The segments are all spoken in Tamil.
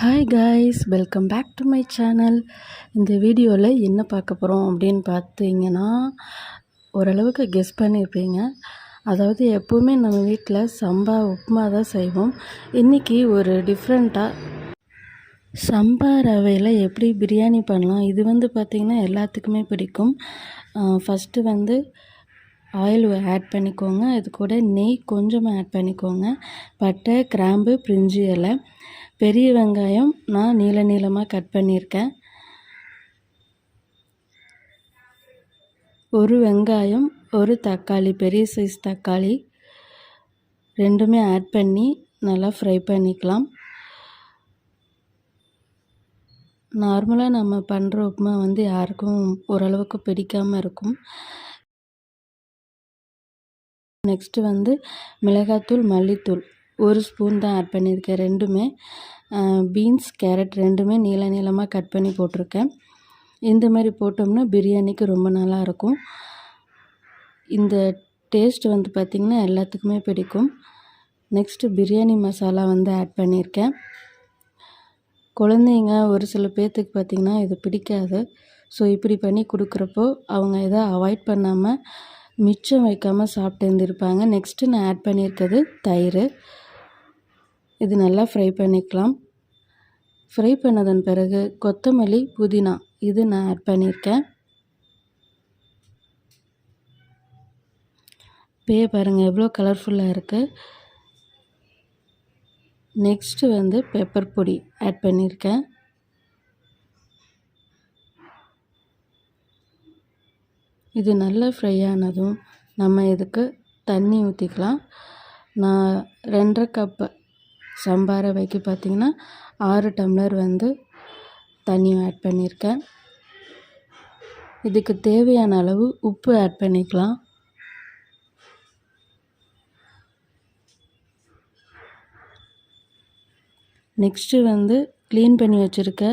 Hi guys welcome back to my channel இந்த வீடியோவில் என்ன பார்க்க போகிறோம் அப்படின்னு பார்த்தீங்கன்னா ஓரளவுக்கு கெஸ் பண்ணியிருப்பீங்க அதாவது எப்போவுமே நம்ம வீட்டில் சம்பா உப்புமா தான் செய்வோம். இன்றைக்கி ஒரு டிஃப்ரெண்ட்டாக சம்பா ரவையில் எப்படி பிரியாணி பண்ணலாம்? இது வந்து பார்த்திங்கன்னா எல்லாத்துக்குமே பிடிக்கும். ஃபஸ்ட்டு வந்து ஆயில் ஆட் பண்ணிக்கோங்க. அது கூட நெய் கொஞ்சமாக ஆட் பண்ணிக்கோங்க. பட்டை கிராம்பு பிரிஞ்சி இலை. பெரிய வெங்காயம் நான் நீள நீளமாக கட் பண்ணியிருக்கேன். ஒரு வெங்காயம் ஒரு தக்காளி பெரிய சைஸ் தக்காளி ரெண்டுமே ஆட் பண்ணி நல்லா ஃப்ரை பண்ணிக்கலாம். நார்மலாக நம்ம பண்ணுற உப்புமா வந்து யாருக்கும் ஓரளவுக்கு பிடிக்காமல் இருக்கும். நெக்ஸ்ட்டு வந்து மிளகாத்தூள் மல்லித்தூள் ஒரு ஸ்பூன் தான் ஆட் பண்ணியிருக்கேன் ரெண்டுமே. பீன்ஸ் கேரட் ரெண்டுமே நீள நீளமாக கட் பண்ணி போட்டிருக்கேன். இந்த மாதிரி போட்டோம்னா பிரியாணிக்கு ரொம்ப நல்லாயிருக்கும் இந்த டேஸ்ட் வந்து பார்த்திங்கன்னா எல்லாத்துக்குமே பிடிக்கும். நெக்ஸ்ட்டு பிரியாணி மசாலா வந்து ஆட் பண்ணியிருக்கேன். குழந்தைங்க ஒரு சில பேர்த்துக்கு பார்த்திங்கன்னா இது பிடிக்காது. ஸோ இப்படி பண்ணி கொடுக்குறப்போ அவங்க எதை அவாய்ட் பண்ணாமல் மிச்சம் வைக்காமல் சாப்பிட்டு இருந்திருப்பாங்க. நெக்ஸ்ட்டு நான் ஆட் பண்ணியிருக்கிறது தயிர். இது நல்லா ஃப்ரை பண்ணிக்கலாம். ஃப்ரை பண்ணதன் பிறகு கொத்தமல்லி புதினா இது நான் ஆட் பண்ணியிருக்கேன் பே பாருங்கள் எவ்வளோ கலர்ஃபுல்லாக இருக்குது நெக்ஸ்ட்டு வந்து பெப்பர் பொடி ஆட் பண்ணியிருக்கேன் இது நல்லா ஃப்ரை ஆனதும் நம்ம இதுக்கு தண்ணி ஊற்றிக்கலாம் நான் ரெண்டரை கப்பு சம்பா ரவைக்கு பார்த்திங்கன்னா ஆறு டம்ளர் வந்து தண்ணி ஆட் பண்ணியிருக்கேன் இதுக்கு தேவையான அளவு உப்பு ஆட் பண்ணிக்கலாம். நெக்ஸ்ட்டு வந்து க்ளீன் பண்ணி வச்சுருக்க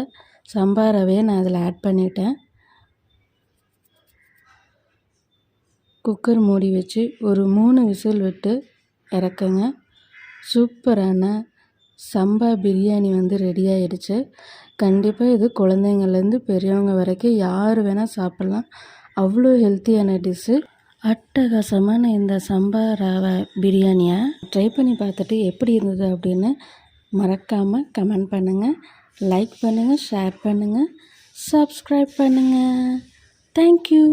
சம்பா ரவையை நான் அதில் ஆட் பண்ணிட்டேன். குக்கர் மூடி வச்சு ஒரு மூணு விசில் விட்டு இறக்குங்க. சூப்பரான சம்பா பிரியாணி வந்து ரெடி ஆகிடுச்சு கண்டிப்பாக இது குழந்தைங்கள்லேருந்து பெரியவங்க வரைக்கும் யார் வேணால் சாப்பிட்லாம். அவ்வளோ ஹெல்த்தியான டிஷ்ஷு அட்டகாசமான இந்த சம்பா ரவை பிரியாணியை ட்ரை பண்ணி பார்த்துட்டு எப்படி இருந்தது அப்படின்னு மறக்காமல் கமெண்ட் பண்ணுங்கள் லைக் பண்ணுங்கள் ஷேர் பண்ணுங்கள் சப்ஸ்கிரைப் பண்ணுங்கள் தேங்க்யூ